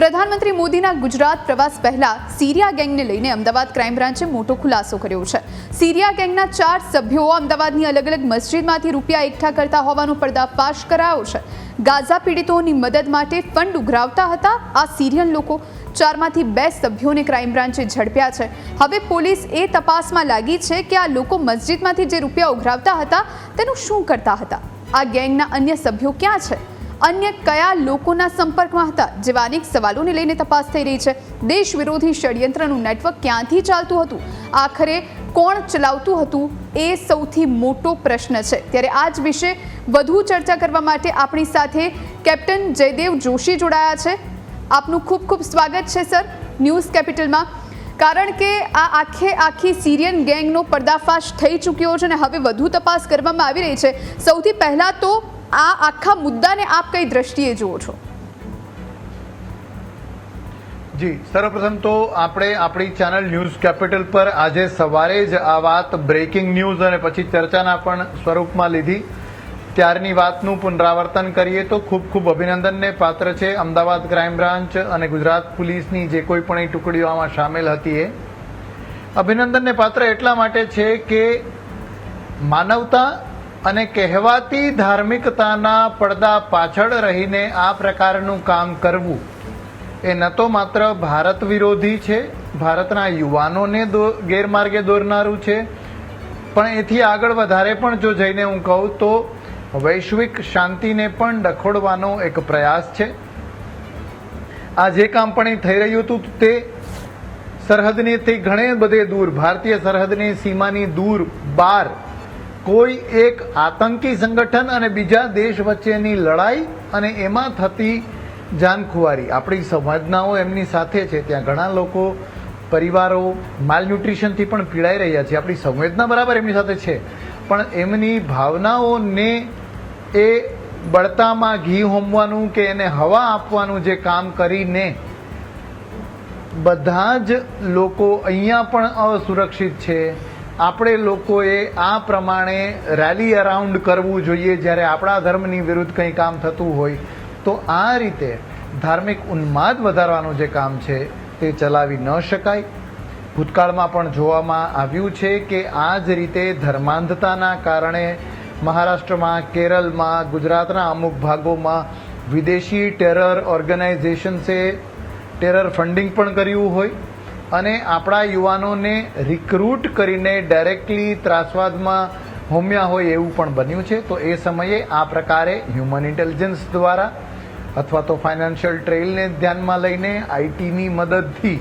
પ્રધાનમંત્રી મોદીના ગુજરાત પ્રવાસ પહેલા સિરિયા ગેંગને લઈને અમદાવાદ ક્રાઇમ બ્રાન્ચે મોટો ખુલાસો કર્યો છે. સિરિયા ગેંગના ચાર સભ્યો અમદાવાદની અલગ અલગ મસ્જિદમાંથી રૂપિયા એકઠા કરતા હોવાનો પર્દાફાશ કરાયો છે. ગાઝા પીડિતોની મદદ માટે ફંડ ઉઘરાવતા હતા. આ સિરિયન લોકો ચારમાંથી બે સભ્યોને ક્રાઇમ બ્રાન્ચે ઝડપ્યા છે. હવે પોલીસ એ તપાસમાં લાગી છે કે આ લોકો મસ્જિદમાંથી જે રૂપિયા ઉઘરાવતા હતા, તેનું શું કરતા હતા? આ ગેંગના અન્ય સભ્યો ક્યાં છે? અન્ય કયા લોકોના સંપર્કમાં હતા? જેવા અનેક સવાલોને લઈને તપાસ થઈ રહી છે. દેશ વિરોધી ષડયંત્રનું નેટવર્ક ક્યાંથી ચાલતું હતું? આખરે કોણ ચલાવતું હતું? એ સૌથી મોટો પ્રશ્ન છે. ત્યારે આ જ વિશે વધુ ચર્ચા કરવા માટે આપણી સાથે કેપ્ટન જયદેવ જોશી જોડાયા છે. આપનું ખૂબ ખૂબ સ્વાગત છે, સર, ન્યૂઝ કેપિટલમાં. કારણ કે આ આખે આખી સિરિયન ગેંગનો પર્દાફાશ થઈ ચૂક્યો છે અને હવે વધુ તપાસ કરવામાં આવી રહી છે. સૌથી પહેલાં તો આ આખા મુદ્દાને આપ કઈ દ્રષ્ટિએ જુઓ છો? જી, સર્વપ્રથમ તો આપણે આપણી ચેનલ ન્યૂઝ કેપિટલ પર આજે સવારે જ આ વાત બ્રેકિંગ ન્યૂઝ અને પછી ચર્ચાના પણ સ્વરૂપમાં લીધી. ત્યારની વાતનું પુનરાવર્તન કરીએ તો ખૂબ ખૂબ અભિનંદનને પાત્ર છે અમદાવાદ ક્રાઇમ બ્રાન્ચ અને ગુજરાત પોલીસની જે કોઈ પણ ટુકડીઓ આમાં સામેલ હતી એ. અભિનંદનને પાત્ર એટલા માટે છે કે માનવતા અને કહેવાતી ધાર્મિકતાના પડદા પાછળ રહીને આ પ્રકારનું કામ કરવું, એ ન તો માત્ર ભારત વિરોધી છે, ભારતના યુવાનોને ગેરમાર્ગે દોરનારું છે. પણ એથી આગળ વધારે પણ જો જઈને હું કહું તો વૈશ્વિક શાંતિને પણ ડખોડવાનો એક પ્રયાસ છે. આ જે કામ પણ થઈ રહ્યું હતું તે સરહદનીથી ઘણે બધે દૂર, ભારતીય સરહદની સીમાની દૂર બાર કોઈ એક આતંકી સંગઠન અને બીજા દેશ વચ્ચેની લડાઈ અને એમાં થતી જાનખુવારી. આપણી સંવેદનાઓ એમની સાથે છે. ત્યાં ઘણા લોકો, પરિવારો માલન્યુટ્રિશનથી પણ પીડાઈ રહ્યા છે. આપણી સંવેદના બરાબર એમની સાથે છે. પણ એમની ભાવનાઓને એ બળતામાં ઘી હોમવાનું કે એને હવા આપવાનું જે કામ કરીને બધા જ લોકો અહીંયા પણ અસુરક્ષિત છે. આપણે લોકોએ આ પ્રમાણે રેલી અરાઉન્ડ કરવું જોઈએ. જ્યારે આપણા ધર્મની વિરુદ્ધ કંઈ કામ થતું હોય, તો આ રીતે ધાર્મિક ઉન્માદ વધારવાનું જે કામ છે, તે ચલાવી ન શકાય. ભૂતકાળમાં પણ જોવામાં આવ્યું છે કે આ જ રીતે ધર્માંધતાના કારણે મહારાષ્ટ્રમાં કેરળમાં ગુજરાતના અમુક ભાગોમાં વિદેશી ટેરર ઓર્ગેનાઇઝેશન્સે ટેરર ફંડિંગ પણ કર્યું હોય. અને આપણા યુવાનોને રિક્રુટ કરીને ડાયરેક્ટલી ત્રાસવાદમાં હોમ્યા હોય એવું પણ બન્યું છે. તો એ સમયે આ પ્રકારે હ્યુમન ઇન્ટેલિજન્સ દ્વારા અથવા તો ફાઇનાન્શિયલ ટ્રેલને ધ્યાનમાં લઈને આઈટીની મદદથી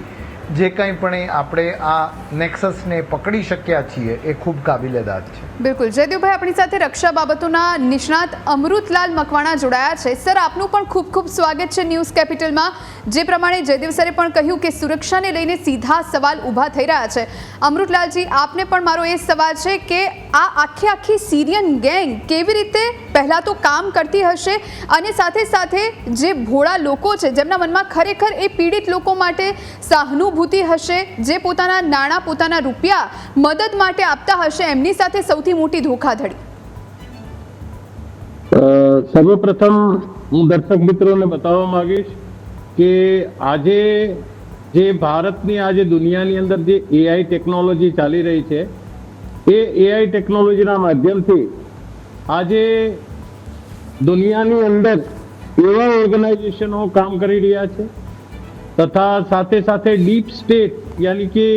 જે કંઈ પણ આપણે આ નેક્સસને પકડી શક્યા છીએ એ ખૂબ કાબિલેદાદ છે. બિલકુલ. જયદેવભાઈ, આપણી સાથે રક્ષા બાબતોના નિષ્ણાત અમૃતલાલ મકવાણા જોડાયા છે. સર, આપનું પણ ખૂબ ખૂબ સ્વાગત છે ન્યૂઝ કેપિટલમાં. જે પ્રમાણે જયદેવ સરે પણ કહ્યું કે સુરક્ષાને લઈને સીધા સવાલ ઊભા થઈ રહ્યા છે. અમૃતલાલજી, આપને પણ મારો એ સવાલ છે કે આ આખી આખી સિરિયન ગેંગ કેવી રીતે પહેલાં તો કામ કરતી હશે અને સાથે સાથે જે ભોળા લોકો છે, જેમના મનમાં ખરેખર એ પીડિત લોકો માટે સહાનુભૂતિ હશે? જે પોતાના નાણાં, પોતાના રૂપિયા મદદ માટે આપતા હશે, એમની સાથે સૌથી મોટી ધોખાધડી. સર્વપ્રથમ હું દર્શક મિત્રોને બતાવવા માંગીશ કે આજે જે ભારતની, આજે દુનિયાની અંદર જે એઆઈ ટેકનોલોજી ચાલી રહી છે, એ એઆઈ ટેકનોલોજીના માધ્યમથી આજે દુનિયાની અંદર એવા ઓર્ગેનાઇઝેશનો કામ કરી રહ્યા છે તથા સાથે સાથે ડીપ સ્ટેટ યાની કે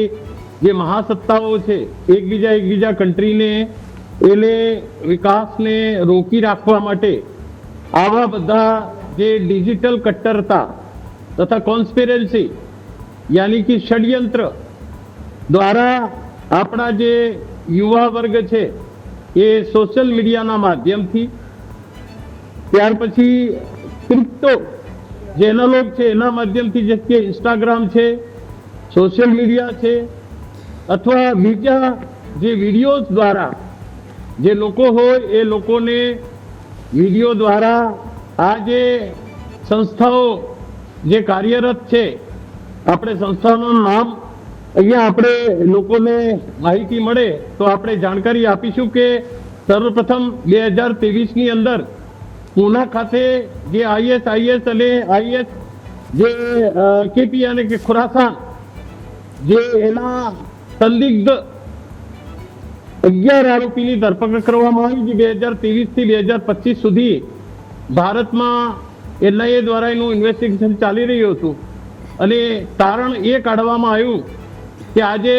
જે મહાસત્તાઓ છે, એકબીજા એકબીજા કન્ટ્રીને એને વિકાસને રોકી રાખવા માટે આવા બધા જે ડિજિટલ કટ્ટરતા તથા કોન્સ્પિરન્સી યાની કે ષડયંત્ર દ્વારા આપણા જે યુવા વર્ગ છે, એ સોશિયલ મીડિયાના માધ્યમથી, ત્યાર પછી ક્રિપ્ટો જે એનાલોગ છે, એના માધ્યમથી જે કે ઇન્સ્ટાગ્રામ છે સોશિયલ મીડિયા છે, અથવા બીજા જે વિડીયોઝ દ્વારા જે લોકો હોય, એ લોકોને વીડિયો દ્વારા આ જે સંસ્થાઓ જે કાર્યરત છે, આપણે સંસ્થાનું નામ અહીંયા આપણે લોકોને માહિતી મળે તો આપણે જાણકારી આપીશું કે સર્વપ્રથમ બે હજાર ત્રેવીસની અંદર પૂના ખાતે જે આઈએસ આઈએસ અને આઈએસ જે કેપી અને કે ખુરાસાન જે એના સંદિગ્ધ અગિયાર આરોપીની ધરપકડ કરવામાં આવી બે હજાર ત્રેવીસથી બે હજાર પચીસ સુધી ભારતમાં એનઆઈએ દ્વારા એનું ઇન્વેસ્ટિગેશન ચાલી રહ્યું હતું. અને તારણ એ કાઢવામાં આવ્યું કે આજે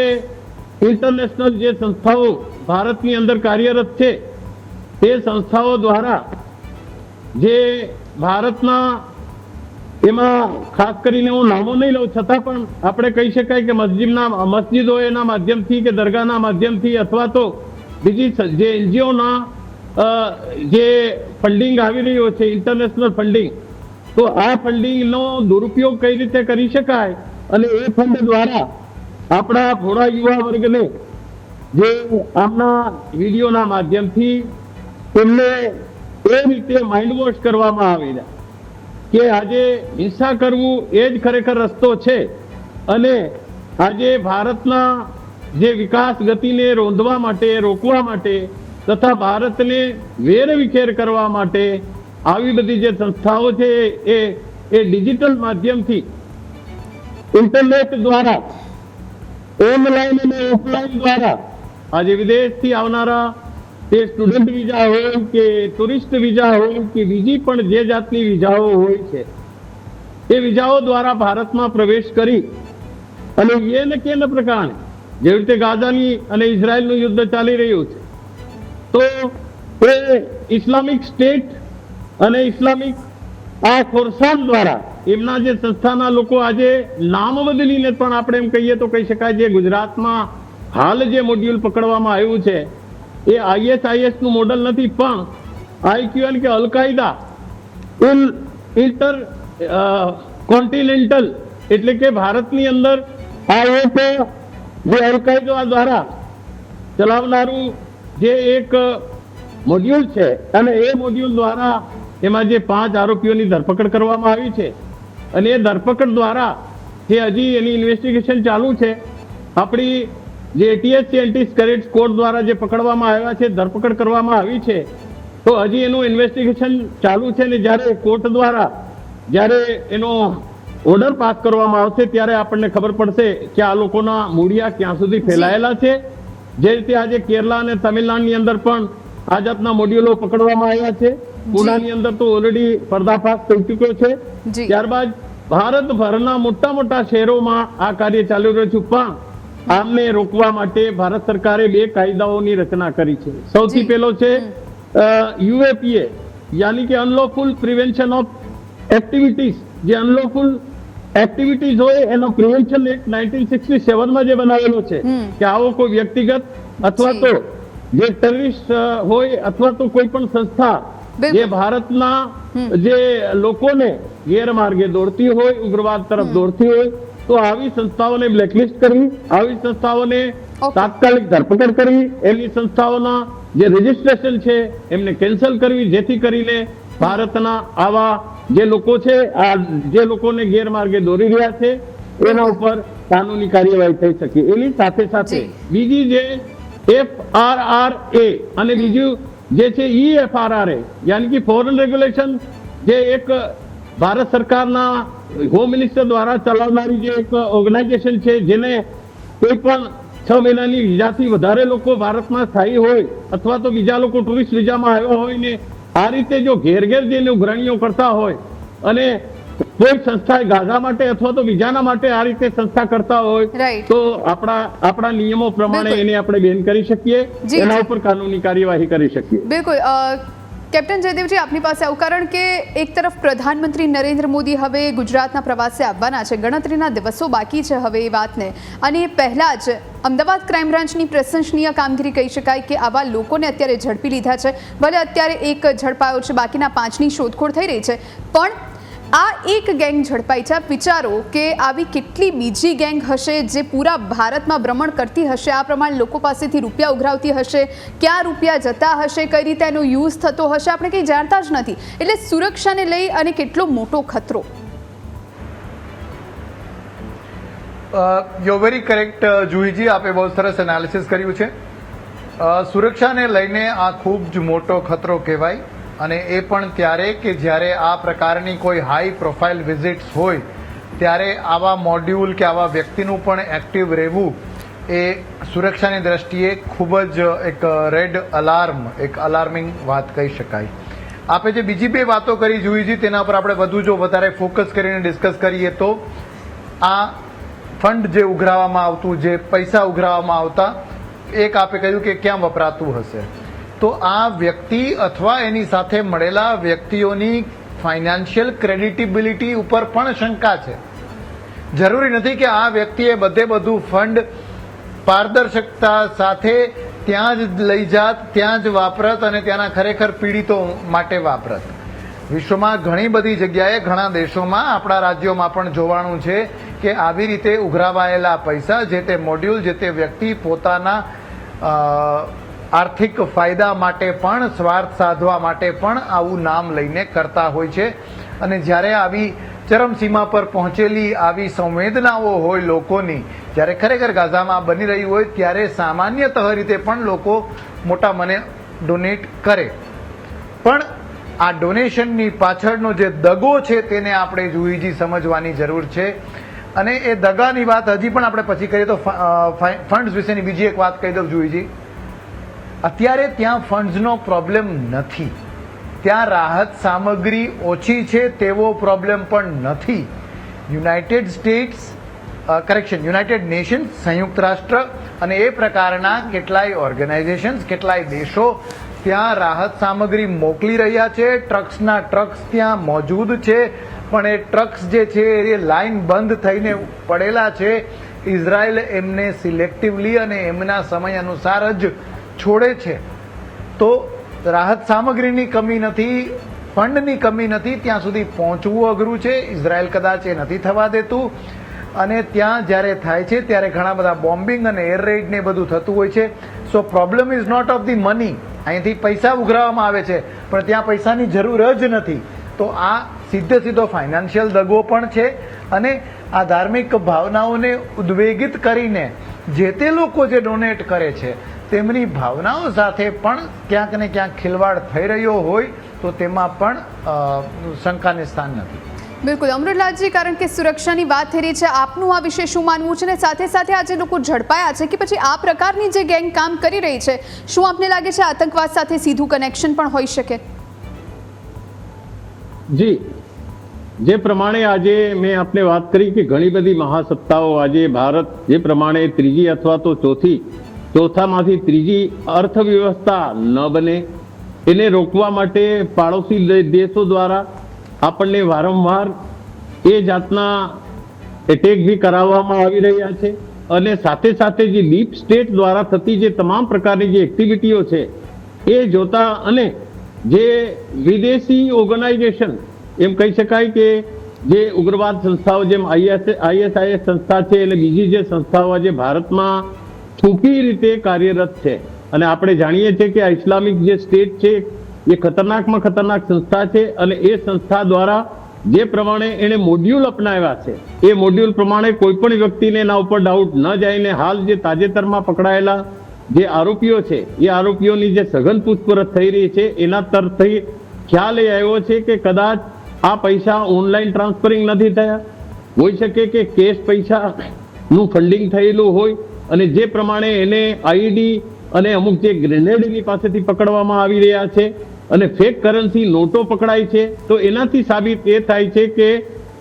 ઇન્ટરનેશનલ જે સંસ્થાઓ ભારતની અંદર કાર્યરત છે, તે સંસ્થાઓ દ્વારા જે ભારતના એમાં ખાસ કરીને હું નામો નહીં લઉં, છતાં પણ આપણે કહી શકાય કે મસ્જિદના મસ્જિદો એના માધ્યમથી કે દરગાહના માધ્યમથી અથવા તો બીજી જે એનજીઓના જે ફંડિંગ આવી રહ્યો છે, ઇન્ટરનેશનલ ફંડિંગ, તો આ ફંડિંગનો દુરુપયોગ કઈ રીતે કરી શકાય અને એ ફંડ દ્વારા આપણા થોડા યુવા વર્ગને જે આમના વિડીયોના માધ્યમથી તેમને એ રીતે માઇન્ડ વોશ કરવામાં આવેલા કે આજે હિંસા કરવું એ જ ખરેખર રસ્તો છે. અને આજે ભારતના જે વિકાસ ગતિને રોંધવા માટે, રોકવા માટે તથા ભારતને વેરવિખેર કરવા માટે આવી બધી જે સંસ્થાઓ છે એ એ ડિજિટલ માધ્યમથી ઇન્ટરનેટ દ્વારા ઓનલાઈન અને ઓફલાઈન દ્વારા આજે વિદેશથી આવનારા તે સ્ટુડન્ટ વિઝા હોય કે ટુરિસ્ટ વિઝા હોય કે બીજી પણ જે જાતની વિઝાઓ હોય છે, એ વિઝાઓ દ્વારા ભારતમાં પ્રવેશ કરી અને એ ને કે પ્રકારે જેવી રીતે ગાઝાની અને ઇઝરાયલનું યુદ્ધ ચાલી રહ્યું છે, તો એ ઇસ્લામિક સ્ટેટ અને ઇસ્લામિક આ ખોરસાન દ્વારા એમના જે સંસ્થાના લોકો આજે નામ બદલીને પણ આપણે એમ કહીએ તો કહી શકાય જે ગુજરાતમાં હાલ જે મોડ્યુલ પકડવામાં આવ્યું છે એ આઈએસઆઈએસનું મોડલ નથી, પણ આઈક્યુએલ કે અલકાયદા ઇન ઇન્ટર કોન્ટિનેન્ટલ એટલે કે ભારતની અંદર આ જે અલકાયદા દ્વારા ચલાવનારું જે એક મોડ્યુલ છે અને એ મોડ્યુલ દ્વારા એમાં જે પાંચ આરોપીઓની ધરપકડ કરવામાં આવી છે અને એ ધરપકડ દ્વારા જે હજી એની ઇન્વેસ્ટિગેશન ચાલુ છે, આપણી જે એટીએસસી સ્કરેટ સ્કેરેટ દ્વારા જે પકડવામાં આવ્યા છે ધરપકડ કરવામાં આવી છે તો હજી એનું ઇન્વેસ્ટિગેશન ચાલુ છે ને જ્યારે કોર્ટ દ્વારા જ્યારે એનો ઓર્ડર પાસ કરવામાં આવશે ત્યારે આપણને ખબર પડશે કે આ લોકોના મૂળિયા ક્યાં સુધી ફેલાયેલા છે. જે રીતે આજે કેરલા અને તમિલનાડુની અંદર પણ આ જાતના મોડ્યુલો પકડવામાં આવ્યા છે. પુનાની અંદર તો ઓલરેડી પર્દાફાશ થઈ ચૂક્યો છે. ત્યારબાદ ભારતભરના મોટા મોટા શહેરોમાં આ કાર્ય ચાલી રહ્યું છે. પણ આમને રોકવા માટે ભારત સરકારે બે કાયદાઓની રચના કરી છે. સૌથી પહેલો છે યુએપીએ યાની કે અનલોફુલ પ્રિવેન્શન ઓફ એક્ટિવિટીઝ. જે અનલોફુલ એક્ટિવિટીઝ હોય એનો પ્રિવેન્શન એક્ટ નાઇન્ટીન સિક્સટી સેવનમાં જે બનાવેલો છે કે આવો કોઈ વ્યક્તિગત અથવા તો જે ટેરરિસ્ટ હોય અથવા તો કોઈ પણ સંસ્થા જે ભારતના જે લોકોને ગેરમાર્ગે દોડતી હોય ઉગ્રવાદ તરફ દોડતી હોય તો આવી સંસ્થાઓને બ્લેકલિસ્ટ કરવી આવી સંસ્થાઓને તાત્કાલિક ધરપકડ કરવી એની સંસ્થાઓના જે રજીસ્ટ્રેશન છે એમને કેન્સલ કરવી જેથી કરીને ભારતના આવા જે લોકો છે આ જે લોકોને ગેરમાર્ગે દોરી રહ્યા છે એના ઉપર કાનૂની કાર્યવાહી થઈ શકે. એની સાથે સાથે બીજી જે એફ આર આર એ અને બીજું જે છે E F R R A યાની કે ફોરેન રેગ્યુલેશન જે એક ભારત સરકારના હોમ મિનિસ્ટર દ્વારા ચલાવનારી જે એક ઓર્ગેનાઇઝેશન છે જેને કોઈ પણ છ મહિનાની વિઝાથી વધારે લોકો ભારતમાં સ્થાયી હોય અથવા તો બીજા લોકો ટુરિસ્ટ વિઝામાં આવ્યા હોય ને આ રીતે જો ઘેર ઘેર જઈને ઉઘરાણીઓ કરતા હોય અને કોઈ સંસ્થા ગાઝા માટે અથવા તો બીજાના માટે આ રીતે સંસ્થા કરતા હોય તો આપણા આપણા નિયમો પ્રમાણે એને આપણે બેન કરી શકીએ એના ઉપર કાનૂની કાર્યવાહી કરી શકીએ. બિલકુલ. કેપ્ટન જયદેવજી, આપની પાસે આવું કારણ કે એક તરફ પ્રધાનમંત્રી નરેન્દ્ર મોદી હવે ગુજરાતના પ્રવાસે આવવાના છે, ગણતરીના દિવસો બાકી છે હવે એ વાતને. અને પહેલાં જ અમદાવાદ ક્રાઇમ બ્રાન્ચની પ્રશંસનીય કામગીરી કહી શકાય કે આવા લોકોને અત્યારે ઝડપી લીધા છે. ભલે અત્યારે એક ઝડપાયો છે, બાકીના પાંચની શોધખોળ થઈ રહી છે, પણ આ એક ગેંગ ઝડપાઈ છે. વિચારો કે આવી કેટલી બીજી ગેંગ હશે જે પૂરા ભારતમાં ભ્રમણ કરતી હશે? આ પ્રમાણે લોકો પાસેથી રૂપિયા ઉઘરાવતી હશે? ક્યાં રૂપિયા જતા હશે? કઈ રીતે એનો યુઝ થતો હશે? આપણે કંઈ જાણતા જ નથી. એટલે સુરક્ષાને લઈ અને કેટલો મોટો ખતરો? યુ વેરી કરેક્ટ જુહીજી. આપે બહુ સરસ એનાલિસિસ કર્યું છે. સુરક્ષાને લઈને આ ખૂબ જ મોટો ખતરો કહેવાય. અને એ પણ ત્યારે કે જ્યારે આ પ્રકારની કોઈ હાઈ પ્રોફાઇલ વિઝિટ્સ હોય, ત્યારે આવા મોડ્યુલ કે આવા વ્યક્તિનું પણ એક્ટિવ રહેવું એ સુરક્ષાની દ્રષ્ટિએ ખૂબ જ એક રેડ અલાર્મ એક અલાર્મિંગ વાત કહી શકાય. આપે જે બીજી બે વાતો કરી જોઈ છે, તેના પર આપણે વધુ જો વધારે ફોકસ કરીને ડિસ્કસ કરીએ તો, આ ફંડ જે ઉઘરાવવામાં આવતું, જે પૈસા ઉઘરાવવામાં આવતા, એક આપે કહ્યું કે ક્યાં વપરાતું હશે? તો આ વ્યક્તિ અથવા એની સાથે મળેલા વ્યક્તિઓની ફાઇનાન્શિયલ ક્રેડિટેબિલિટી ઉપર પણ શંકા છે. જરૂરી નથી કે આ વ્યક્તિએ બધે બધું ફંડ પારદર્શકતા સાથે ત્યાં જ લઈ જાત, ત્યાં જ વાપરત અને ત્યાંના ખરેખર પીડિતો માટે વાપરત. વિશ્વમાં ઘણી બધી જગ્યાએ ઘણા દેશોમાં, આપણા રાજ્યોમાં પણ જોવાનું છે કે આવી રીતે ઉઘરાવાયેલા પૈસા, જે તે મોડ્યુલ, જે તે વ્યક્તિ પોતાના આર્થિક ફાયદા માટે પણ, સ્વાર્થ સાધવા માટે પણ આવું નામ લઈને કરતા હોય છે. અને જ્યારે આવી ચરમસીમા પર પહોંચેલી આવી સંવેદનાઓ હોય લોકોની, જ્યારે ખરેખર ગાઝામાં બની રહી હોય, ત્યારે સામાન્યતઃ રીતે પણ લોકો મોટા મને ડોનેટ કરે. પણ આ ડોનેશનની પાછળનો જે દગો છે તેને આપણે જુઈજી સમજવાની જરૂર છે. અને એ દગાની વાત હજી પણ આપણે પછી કરીએ તો ફંડ્સ વિશેની બીજી એક વાત કહી દઉં જુહીજી અત્યારે ત્યાં ફંડ્સનો પ્રોબ્લેમ નથી. ત્યાં રાહત સામગ્રી ઓછી છે તેવો પ્રોબ્લેમ પણ નથી. United States correction United Nations, સંયુક્ત રાષ્ટ્ર અને એ પ્રકારના કેટલાય ઓર્ગેનાઇઝેશન્સ, કેટલાય દેશો ત્યાં રાહત સામગ્રી મોકલી રહ્યા છે. ટ્રક્સના ટ્રક્સ ત્યાં મોજૂદ છે. પણ એ ટ્રક્સ જે છે એ લાઈન બંધ થઈને પડેલા છે. ઇઝરાયલ એમને સિલેક્ટિવલી અને એમના સમય અનુસાર જ છોડે છે. તો રાહત સામગ્રીની કમી નથી, ફંડની કમી નથી, ત્યાં સુધી પહોંચવું અઘરું છે. ઇઝરાયલ કદાચ એ નથી થવા દેતું. અને ત્યાં જ્યારે થાય છે, ત્યારે ઘણા બધા બોમ્બિંગ અને એર રેડને બધું થતું હોય છે. So problem is not of the money અહીંથી પૈસા ઉઘરાવવામાં આવે છે, પણ ત્યાં પૈસાની જરૂર જ નથી. તો આ સીધે સીધો ફાઇનાન્શિયલ દગો પણ છે અને આ ધાર્મિક ભાવનાઓને ઉદ્વેગિત કરીને જે તે લોકો જે ડોનેટ કરે છે તેમની ભાવનાઓ સાથે પણ ક્યાંક ને ક્યાંક ખિલવાડ થઈ રહ્યો હોય તો તેમાં પણ શંકાને સ્થાન નથી. બિલકુલ. અમૃતલાલજી કારણ કે સુરક્ષાની વાત થઈ રહી છે આપનું આ વિશે શું માનવું છે? અને સાથે સાથે આજે લોકો ઝડપાયા છે કે પછી આ પ્રકારની જે ગેંગ કામ કરી રહી છે શું આપને લાગે છે આતંકવાદ સાથે સીધું કનેક્શન પણ હોઈ શકે? જી. જે પ્રમાણે આજે મેં આપને વાત કરી કે ઘણી બધી મહાસત્તાઓ આજે ભારત જે પ્રમાણે ત્રીજી અથવા તો ચોથી ચોથામાંથી ત્રીજી અર્થવ્યવસ્થા ન બને, એને રોકવા માટે પાડોશી દેશો દ્વારા આપણને વારંવાર એ જાતના એટેક બી કરાવવામાં આવી રહ્યા છે અને સાથે સાથે જે ડીપ સ્ટેટ દ્વારા થતી જે તમામ પ્રકારની જે એક્ટિવિટીઓ છે, એ જોતા અને જે વિદેશી ઓર્ગેનાઇઝેશન એમ કહી શકાય કે જે ઉગ્રવાદ સંસ્થાઓ જેમ આઈએસ આઈએસઆઈએસ સંસ્થા છે અને બીજી જે સંસ્થાઓ જે ભારતમાં ટૂંકી રીતે કાર્યરત છે. અને આપણે જાણીએ છીએ કે આ ઇસ્લામિક જે સ્ટેટ છે, એ ખતરનાકમાં ખતરનાક સંસ્થા છે અને એ સંસ્થા દ્વારા જે પ્રમાણે એણે મોડ્યુલ અપનાવ્યા છે, એ મોડ્યુલ પ્રમાણે કોઈ પણ વ્યક્તિને એના ઉપર ડાઉટ ન જાયને હાલ જે તાજેતરમાં પકડાયેલા જે આરોપીઓ છે, એ આરોપીઓની જે સઘન પૂછપરછ થઈ રહી છે, એના તરફથી ખ્યાલ એ આવ્યો છે કે કદાચ આ પૈસા ઓનલાઈન ટ્રાન્સફરિંગ નથી થયા. હોઈ શકે કે કેશ પૈસાનું ફંડિંગ થયેલું હોય અને જે પ્રમાણે એને આઈડી અને અમુક જે ગ્રેનેડની પાસેથી પકડવામાં આવી રહ્યા છે અને ફેક કરન્સી નોટો પકડાય છે, તો એનાથી સાબિત એ થાય છે કે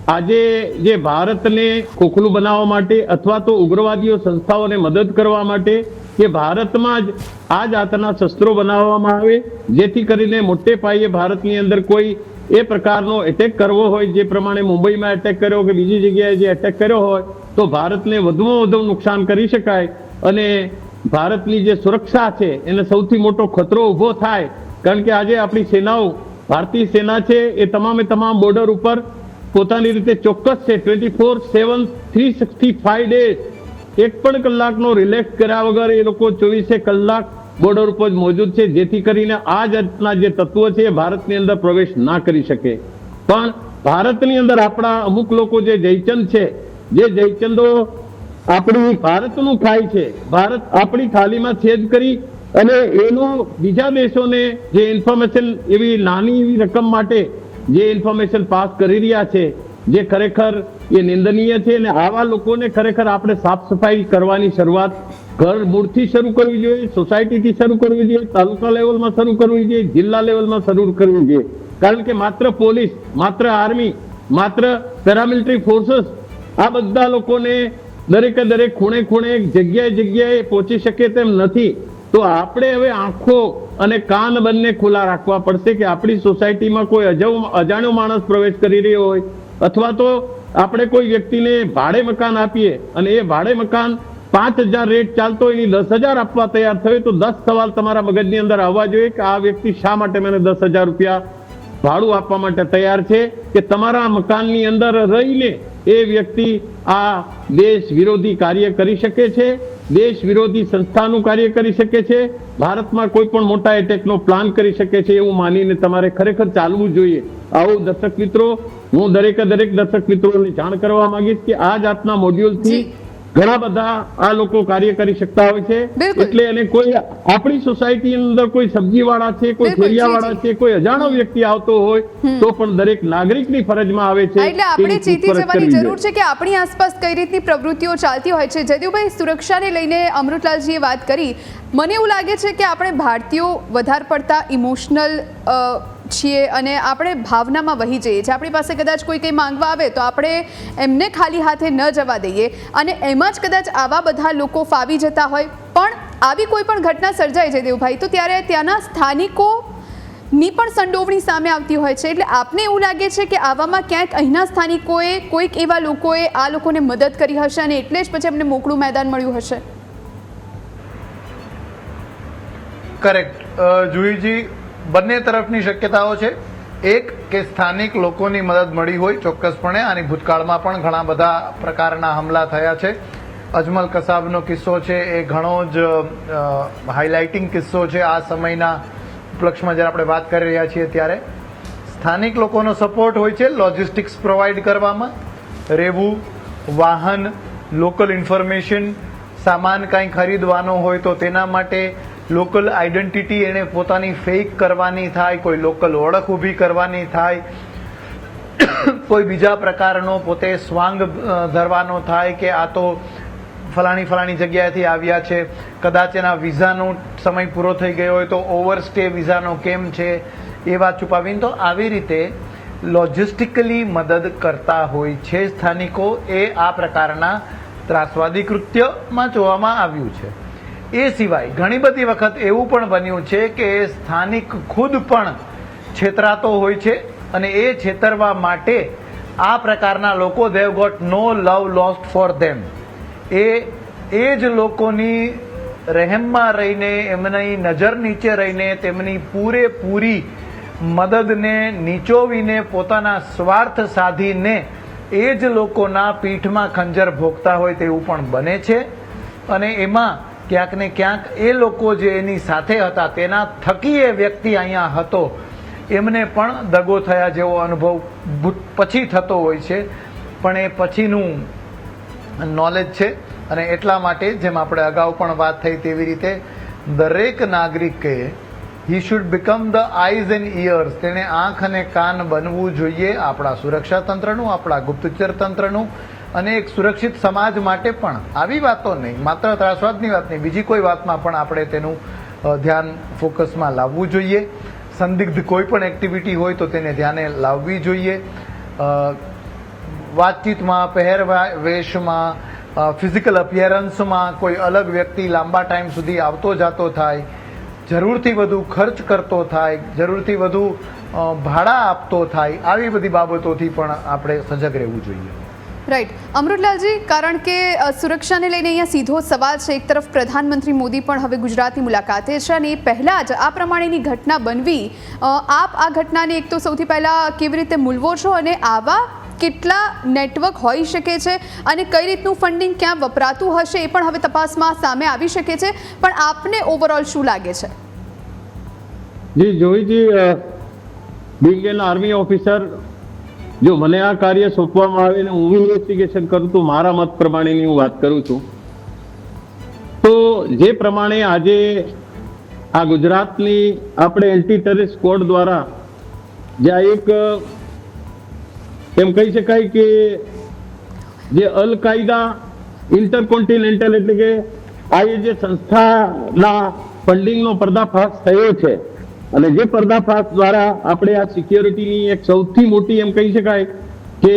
આજે જે ભારતને ખોખલું બનાવવા માટે અથવા તો ઉગ્રવાદીઓ સંસ્થાઓને મદદ કરવા માટે કે ભારતમાં જ આ જાતના શસ્ત્રો બનાવવામાં આવે, જેથી કરીને મોટે પાયે ભારતની અંદર કોઈ એ પ્રકારનો એટેક કરવો હોય, જે પ્રમાણે મુંબઈમાં એટેક કર્યો કે બીજી જગ્યાએ જે એટેક કર્યો હોય તો ભારતને વધુમાં વધુ નુકસાન કરી શકાય અને ભારતની જે સુરક્ષા છે, એને સૌથી મોટો ખતરો ઊભો થાય. કારણ કે આજે આપણી સેનાઓ, ભારતીય સેના છે, એ તમામે તમામ બોર્ડર ઉપર પોતાની રીતે ચોક્કસ છે twenty four seven three sixty five days એક પણ કલાકનો રિલેક્સ કર્યા વગર એ લોકો ચોવીસે કલાક બોર્ડર ઉપર જ મોજૂદ છે, જેથી કરીને આ જાતના જે તત્વો છે, એ ભારતની અંદર પ્રવેશ ના કરી શકે. પણ ભારતની અંદર આપણા અમુક લોકો જે જયચંદ છે જે જયચંદો આપણી ભારતનું ખાય છે, ભારત આપણી થાલીમાં છેદ કરી અને એનો બીજા દેશોને જે ઇન્ફોર્મેશન એવી નાની એવી રકમ માટે જે ઇન્ફોર્મેશન પાસ કરી રહ્યા છે, જે ખરેખર એ નિંદનીય છે અને આવા લોકોને ખરેખર આપણે સાફ સફાઈ કરવાની શરૂઆત ઘર મૂળથી શરૂ કરવી જોઈએ સોસાયટીથી શરૂ કરવી જોઈએ, તાલુકા લેવલમાં શરૂ કરવી જોઈએ, જિલ્લા લેવલમાં શરૂ કરવી જોઈએ. કારણ કે માત્ર પોલીસ, માત્ર આર્મી માત્ર પેરામિલિટરી ફોર્સીસ આ બધા લોકોને દરેકે દરેક ખૂણે ખૂણે જગ્યાએ જગ્યાએ પહોંચી શકે તેમ નથી. તો આપણે હવે આંખો અને કાન બંને ખુલ્લા રાખવા પડશે કે આપણી સોસાયટીમાં કોઈ અજાવ- અજાણ્યો માણસ પ્રવેશ કરી રહ્યો હોય. અથવા તો આપણે કોઈ વ્યક્તિને ભાડે મકાન આપીએ અને એ ભાડે મકાન પાંચ હજાર રેટ ચાલતો એની દસ હજાર આપવા તૈયાર થયો તો દસ સવાલ તમારા મગજની અંદર આવવા જોઈએ કે આ વ્યક્તિ શા માટે મને દસ હજાર રૂપિયા ભાડું આપવા માટે તૈયાર છે કે તમારા મકાનની અંદર રહીને એ વ્યક્તિ આ દેશ વિરોધી કાર્ય કરી શકે છે, દેશ વિરોધી સંસ્થાનું કાર્ય કરી શકે છે, ભારતમાં કોઈ પણ મોટા એટેકનો પ્લાન કરી શકે છે એવું માનીને તમારે ખરેખર ચાલવું જોઈએ આવું દર્શક મિત્રો, હું દરેકે દરેક દર્શક મિત્રોને જાણ કરવા માંગીશ કે આ જાતના મોડ્યુલથી. ઘણા બધા આ લોકો કાર્ય કરી શકતા હોય છે. એટલે અને કોઈ આપણી સોસાયટી અંદર કોઈ સબ્જી વાળા છે કોઈ ફેરિયાવાળા છે કોઈ અજાણો વ્યક્તિ આવતો હોય તો પણ દરેક નાગરિકની ફરજમાં આવે છે એટલે આપણે ચેતી જવાની જરૂર છે કે આપણી આસપાસ કઈ રીતની પ્રવૃત્તિઓ ચાલતી હોય છે. જદુભાઈ સુરક્ષાને લઈને અમૃતલાલજીએ વાત કરી. મને એવું લાગે છે કે આપણે ભારતીયો વધારે પડતા ઇમોશનલ છીએ અને આપણે ભાવનામાં વહી જઈએ છીએ. આપણી પાસે કદાચ કોઈ કંઈ માંગવા આવે તો આપણે એમને ખાલી હાથે ન જવા દઈએ. અને એમાં જ કદાચ આવા બધા લોકો ફાવી જતા હોય. પણ આવી કોઈ પણ ઘટના સર્જાય છે દેવભાઈ તો ત્યારે ત્યાંના સ્થાનિકો ની પણ સંડોવણી સામે આવતી હોય છે. એટલે આપને એવું લાગે છે કે આવામાં ક્યાંક અહીંના સ્થાનિકોએ કોઈક એવા લોકોએ આ લોકોને મદદ કરી હશે અને એટલે જ પછી એમને મોકળું મેદાન મળ્યું હશે? કરેક્ટ જુહીજી બંને તરફની શક્યતાઓ છે. એક, કે સ્થાનિક લોકોની મદદ મળી હોય ચોક્કસપણે. આની ભૂતકાળમાં પણ ઘણા બધા પ્રકારના હમલા થયા છે. અજમલ કસાબનો કિસ્સો છે, એ ઘણો જ હાઇલાઇટિંગ કિસ્સો છે આ સમયના ઉપલક્ષમાં જ્યારે આપણે વાત કરી રહ્યા છીએ ત્યારે. સ્થાનિક લોકોનો સપોર્ટ હોય છે લોજિસ્ટિક્સ પ્રોવાઈડ કરવામાં. રહેવું વાહન લોકલ ઇન્ફોર્મેશન સામાન કાંઈ ખરીદવાનો હોય તો તેના માટે લોકલ આઈડેન્ટિટી એને પોતાની ફેક કરવાની થાય, કોઈ લોકલ ઓળખ ઊભી કરવાની થાય, કોઈ બીજા પ્રકારનો પોતે સ્વાંગ ધરવાનો થાય કે આ તો ફલાણી ફલાણી જગ્યાએથી આવ્યા છે. કદાચ એના વિઝાનો સમય પૂરો થઈ ગયો હોય તો ઓવરસ્ટે વિઝાનો કેમ છે એ વાત છુપાવીને તો આવી રીતે લોજિસ્ટિકલી મદદ કરતા હોય છે. સ્થાનિકો એ આ પ્રકારના ત્રાસવાદી કૃત્યમાં જોવામાં આવ્યું છે. એ સિવાય ઘણી બધી વખત એવું પણ બન્યું છે કે એ સ્થાનિક ખુદ પણ છેતરાતો હોય છે અને એ છેતરવા માટે આ પ્રકારના લોકો they've got no love lost for them એ એ જ લોકોની રહેમમાં રહીને, એમની નજર નીચે રહીને, તેમની પૂરેપૂરી મદદને નીચોવીને, પોતાના સ્વાર્થ સાધીને એ જ લોકોના પીઠમાં ખંજર ભોગતા હોય તેવું પણ બને છે. અને એમાં ક્યાંક ને ક્યાંક એ લોકો જે એની સાથે હતા, તેના થકી એ વ્યક્તિ અહીંયા હતો. એમને પણ દગો થયા જેવો અનુભવ પછી થતો હોય છે. પણ એ પછીનું નોલેજ છે અને એટલા માટે જેમ આપણે અગાઉ પણ વાત થઈ તેવી રીતે દરેક નાગરિકે he should become the eyes and ears તેણે આંખ અને કાન બનવું જોઈએ આપણા સુરક્ષા તંત્રનું, આપણા ગુપ્તચર તંત્રનું. અને એક સુરક્ષિત સમાજ માટે પણ. આવી વાતો નહીં, માત્ર ત્રાસવાદની વાત નહીં, બીજી કોઈ વાતમાં પણ આપણે તેનું ધ્યાન ફોકસમાં લાવવું જોઈએ. સંદિગ્ધ કોઈ પણ એક્ટિવિટી હોય તો તેને ધ્યાને લાવવી જોઈએ. વાતચીતમાં પહેરવા વેશમાં ફિઝિકલ અપિયરન્સમાં કોઈ અલગ વ્યક્તિ લાંબા ટાઈમ સુધી આવતો જાતો થાય, જરૂરથી વધુ ખર્ચ કરતો થાય, જરૂરથી વધુ ભાડા આપતો થાય, આવી બધી બાબતોથી પણ આપણે સજગ રહેવું જોઈએ. રાઈટ અમૃતલાલજી, કારણ કે સુરક્ષાને લઈને અહીંયા સીધો સવાલ છે. એક તરફ પ્રધાનમંત્રી મોદી પણ હવે ગુજરાતની મુલાકાતે છે અને એ પહેલાં જ આ પ્રમાણેની ઘટના બનવી આપ આ ઘટનાને એક તો સૌથી પહેલાં કેવી રીતે મૂલવો છો અને આવા કેટલા નેટવર્ક હોઈ શકે છે અને કઈ રીતનું ફંડિંગ ક્યાં વપરાતું હશે એ પણ હવે તપાસમાં સામે આવી શકે છે. પણ આપને ઓવરઓલ શું લાગે છે? જી, જોઈજી બિંગ એન આર્મી ઓફિસર જો મને આ કાર્ય સોંપવામાં આવે ને હું ઇન્વેસ્ટિગેશન કરું તો મારા મત પ્રમાણેની હું વાત કરું છું. તો જે પ્રમાણે આજે આ ગુજરાતની આપણે એન્ટી ટેરિસ કોડ દ્વારા જ્યાં એક, એમ કહી શકાય કે જે અલ કાયદા ઇન્ટરકોન્ટિનેન્ટલ એટલે કે આ જે સંસ્થાના ફંડિંગનો પર્દાફાશ થયો છે અને જે પર્દાફાશ દ્વારા આપણે આ સિક્યોરિટીની એક સૌથી મોટી એમ કહી શકાય કે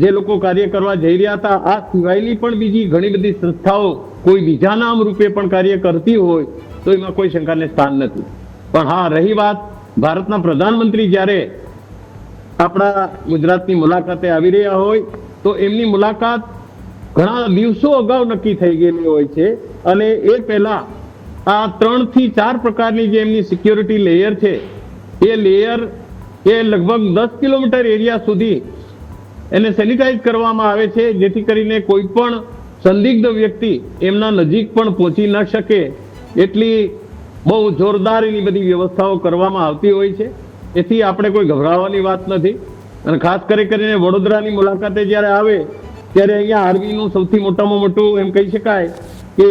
જે લોકો કાર્ય કરવા જઈ રહ્યા હતા, આ સિવાયની પણ બીજી ઘણી બધી સંસ્થાઓ કોઈ બીજા નામ રૂપે પણ કાર્ય કરતી હોય, તો એમાં કોઈ શંકાને સ્થાન નથી. પણ હા, રહી વાત, ભારતના પ્રધાનમંત્રી જ્યારે આપણા ગુજરાતની મુલાકાતે આવી રહ્યા હોય, તો એમની મુલાકાત ઘણા દિવસો અગાઉ નક્કી થઈ ગયેલી હોય છે. અને એ પહેલા આ ત્રણથી ચાર પ્રકારની જે એમની સિક્યોરિટી લેયર છે, એ લેયર એ લગભગ દસ કિલોમીટર એરિયા સુધી એને સેનિટાઈઝ કરવામાં આવે છે, જેથી કરીને કોઈ પણ સંદિગ્ધ વ્યક્તિ એમના નજીક પણ પહોંચી ન શકે એટલી બહુ જોરદાર એની બધી વ્યવસ્થાઓ કરવામાં આવતી હોય છે. એથી આપણે કોઈ ગભરાવાની વાત નથી. અને ખાસ કરી કરીને વડોદરાની મુલાકાતે જ્યારે આવે, ત્યારે અહીંયા આર્મીનું સૌથી મોટામાં મોટું એમ કહી શકાય કે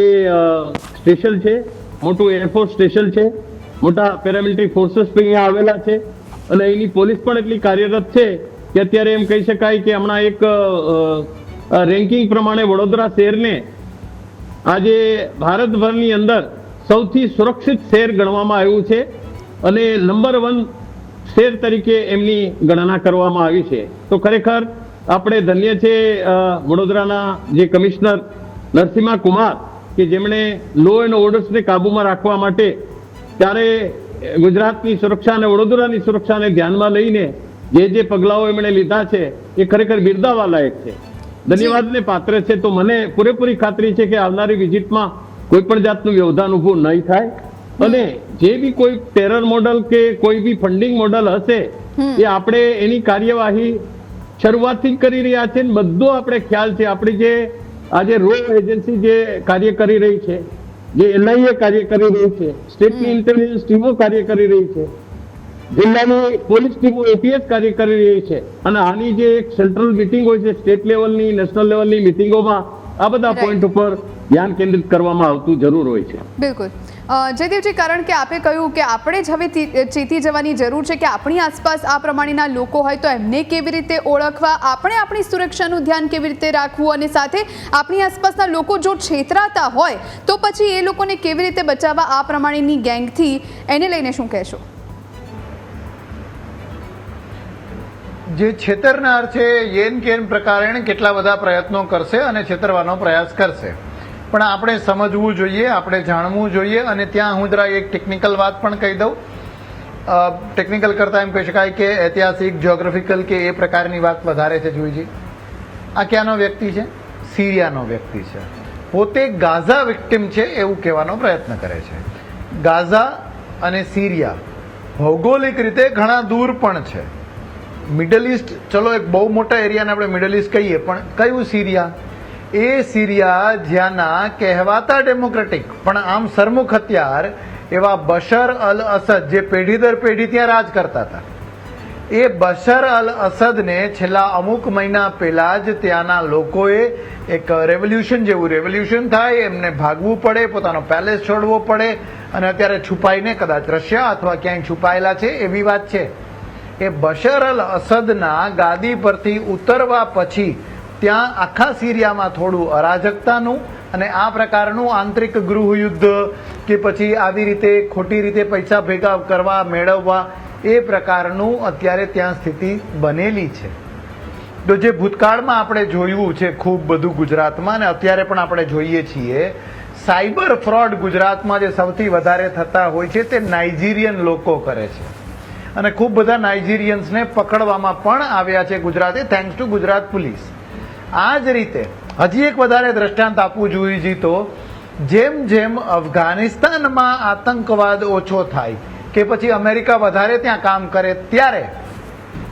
સ્ટેશન છે. મોટું એરફોર્સ સ્ટેશન છે. મોટા પેરામિલિટરી ફોર્सेस પણ અહીંયા આવેલા છે. અને એની પોલીસ પણ એટલી કાર્યરત છે કે અત્યારે એમ કહી શકાય કે હમણાં એક રેન્કિંગ પ્રમાણે વડોદરા શહેરને આજે ભારતભરની અંદર સૌથી સુરક્ષિત શહેર ગણવામાં આવ્યું છે. અને નંબર વન શહેર તરીકે એમની ગણના કરવામાં આવી છે. તો ખરેખર આપણે ધન્ય છે વડોદરાના જે કમિશનર નરસિંહા કુમાર કે જેમણે લો એન્ડ ઓર્ડર્સને કાબૂમાં રાખવા માટે ત્યારે ગુજરાતની સુરક્ષા અને વડોદરાની સુરક્ષાને ધ્યાનમાં લઈને જે જે પગલાઓ એમણે લીધા છે એ ખરેખર બિરદાવા લાયક છે. ધન્યવાદને પાત્ર છે તો મને પૂરેપૂરી ખાતરી છે કે આવનારી વિઝિટમાં કોઈ પણ જાતનું વ્યવધાન ઊભું નહીં થાય. અને જે બી કોઈ ટેરર મોડલ કે કોઈ બી ફંડિંગ મોડલ હશે એ આપણે એની કાર્યવાહી શરૂઆતથી જ કરી રહ્યા છે બધો આપણે ખ્યાલ છે. આપણી જે આજે રો એજન્સી જે કાર્ય કરી રહી છે જે એનઆઈએ કાર્ય કરી રહી છે સ્ટેટની ઇન્ટેલિજન્સ ટીમો કાર્ય કરી રહી છે જિલ્લાની પોલીસ ટીમો એપીએસ કાર્ય કરી રહી છે અને આની જે એક સેન્ટ્રલ મિટિંગ હોય છે સ્ટેટ લેવલની નેશનલ લેવલની મિટિંગોમાં આ બધા. પોઈન્ટ ઉપર ધ્યાન કેન્દ્રિત કરવામાં આવતું જરૂર હોય છે. બિલકુલ. જયદેવજી, કારણ કે આપે કહ્યું કે આપણે જ હવે ચેતી જવાની જરૂર છે કે આપણી આસપાસ આ પ્રમાણેના લોકો હોય, તો એમને કેવી રીતે ઓળખવા? આપણે આપણી સુરક્ષાનું ધ્યાન કેવી રીતે રાખવું? અને સાથે આપણી આસપાસના લોકો જો છેતરાતા હોય, તો પછી એ લોકોને કેવી રીતે બચાવવા? આ પ્રમાણેની ગેંગથી એને લઈને શું કહેશો? જે છેતરનાર છે યેન કેન પ્રકારે કેટલા બધા પ્રયત્નો કરશે અને છેતરવાનો પ્રયાસ કરશે. પણ આપણે સમજવું જોઈએ, આપણે જાણવું જોઈએ અને ત્યાં હું જરા એક ટેકનિકલ વાત પણ કહી દઉં. ટેકનિકલ કરતાં એમ કહી શકાય કે ઐતિહાસિક જ્યોગ્રાફિકલ કે એ પ્રકારની વાત વધારે છે જોઈજી. આ ક્યાંનો વ્યક્તિ છે? સિરિયાનો વ્યક્તિ છે. પોતે ગાઝા વિક્ટિમ છે એવું કહેવાનો પ્રયત્ન કરે છે. ગાઝા અને સિરિયા ભૌગોલિક રીતે ઘણા દૂર પણ છે. મિડલ ઇસ્ટ ચલો એક બહુ મોટા એરિયાને આપણે મિડલ ઇસ્ટ કહીએ, પણ કયું સિરિયા? એ સિરિયા જ્યાંના કહેવાતા ડેમોક્રેટિક, પણ આમ સરમુખ હત્યાર એવા બશર અલ અસદ જે પેઢી દર પેઢી ત્યાં રાજ કરતા હતા. એ બશર અલ અસદને છેલ્લા અમુક મહિના પહેલાં જ ત્યાંના લોકોએ એક રેવોલ્યુશન જેવું રેવોલ્યુશન થાય, એમને ભાગવું પડે, પોતાનો પેલેસ છોડવો પડે, અને અત્યારે છુપાઈને કદાચ રશિયા અથવા ક્યાંય છુપાયેલા છે એવી વાત છે. એ બશર અલ અસદના ગાદી પરથી ઉતરવા પછી ત્યાં આખા સિરિયામાં થોડું અરાજકતાનું અને આ પ્રકારનું આંતરિક ગૃહયુદ્ધ કે પછી આવી રીતે ખોટી રીતે પૈસા ભેગા કરવા, મેળવવા, એ પ્રકારનું અત્યારે ત્યાં સ્થિતિ બનેલી છે. તો જે ભૂતકાળમાં આપણે જોયું છે ખૂબ બધું ગુજરાતમાં અને અત્યારે પણ આપણે જોઈએ છીએ, સાયબર ફ્રોડ ગુજરાતમાં જે સૌથી વધારે થતા હોય છે તે નાઇજીરિયન લોકો કરે છે. અને ખૂબ બધા નાઇજીરિયન્સને પકડવામાં પણ આવ્યા છે ગુજરાતે થેન્ક્સ ટુ ગુજરાત પોલીસ. આ જ રીતે હજી એક વધારે દ્રષ્ટાંત આપવું જોઈએ જી તો, જેમ જેમ અફઘાનિસ્તાનમાં આતંકવાદ ઓછો થાય કે પછી અમેરિકા વધારે ત્યાં કામ કરે ત્યારે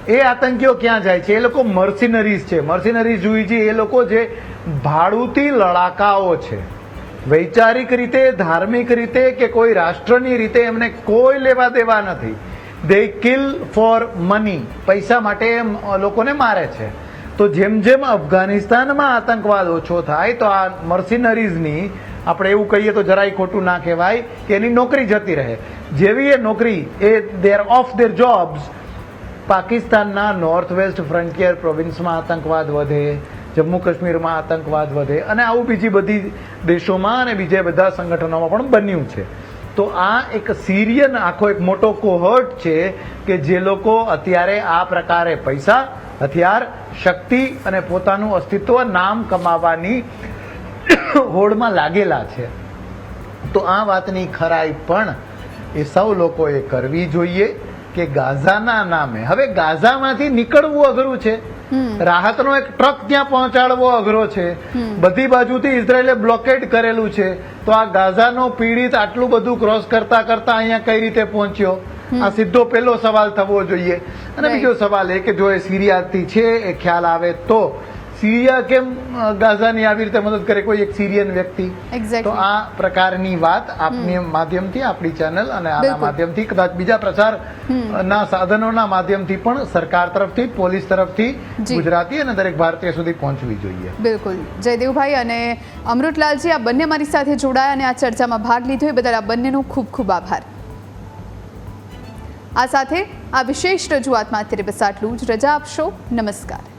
એ આતંકીઓ ક્યાં જાય છે? એ લોકો મર્સિનરીઝ છે. મર્સિનરીઝ જોઈએ છે એ લોકો જે ભાડુતી લડાકાઓ છે. વૈચારિક રીતે, ધાર્મિક રીતે કે કોઈ રાષ્ટ્રની રીતે એમને કોઈ લેવા દેવા નથી. દે કિલ ફોર મની પૈસા માટે એમ લોકોને મારે છે. તો જેમ જેમ અફઘાનિસ્તાનમાં આતંકવાદ ઓછો થાય, તો આ મર્સિનરીઝની આપણે એવું કહીએ તો જરાય ખોટું ના કહેવાય, કે એની નોકરી જતી રહે. જેવી એ નોકરી, એ દેર ઓફ દેર જોબ્સ પાકિસ્તાનના નોર્થ વેસ્ટ ફ્રન્ટિયર પ્રોવિન્સમાં આતંકવાદ વધે જમ્મુ કાશ્મીરમાં આતંકવાદ વધે, અને આવું બીજી બધી દેશોમાં અને બીજા બધા સંગઠનોમાં પણ બન્યું છે. તો આ એક સિરિયન આખો એક મોટો કોહર્ટ છે કે જે લોકો અત્યારે આ પ્રકારે પૈસા હથિયાર શક્તિ અને પોતાનું અસ્તિત્વ નામ કમાવાની હોડમાં લાગેલા છે. તો આ વાતની ખરાઈ પણ એ સૌ લોકોએ કરવી જોઈએ કે ગાઝાના નામે. હવે ગાઝામાંથી નીકળવું અઘરું છે. રાહતનો એક ટ્રક ત્યાં પહોંચાડવો અઘરો છે. બધી બાજુથી ઇઝરાયેલે બ્લોકેડ કરેલું છે. તો આ ગાઝાનો પીડિત આટલું બધું ક્રોસ કરતા કરતા અહીંયા કઈ રીતે પહોંચ્યો? આ સીધો પહેલો સવાલ થવો જોઈએ. અને બીજો સવાલ એ કે જો એ સિરિયાથી છે એ ખ્યાલ આવે તો સિરિયા કેમ ગાઝાની આવી રીતે મદદ કરે કોઈ એક સિરિયન વ્યક્તિ? તો આ પ્રકારની વાત આપની માધ્યમથી આપણી ચેનલ અને આના માધ્યમથી કદાચ બીજા પ્રચાર ના સાધનોના માધ્યમથી પણ સરકાર તરફથી પોલીસ તરફથી. ગુજરાતી અને દરેક ભારતીય સુધી પહોંચવી જોઈએ. બિલકુલ. જયદેવભાઈ અને અમૃતલાલજી આ બંને મારી સાથે જોડાયા અને આ ચર્ચામાં ભાગ લીધો. એ બદલ આ બંનેનો ખૂબ ખૂબ આભાર. આ સાથે આ વિશેષ રજૂઆતમાં અત્યારે બસ આટલું જ. રજા આપશો. નમસ્કાર.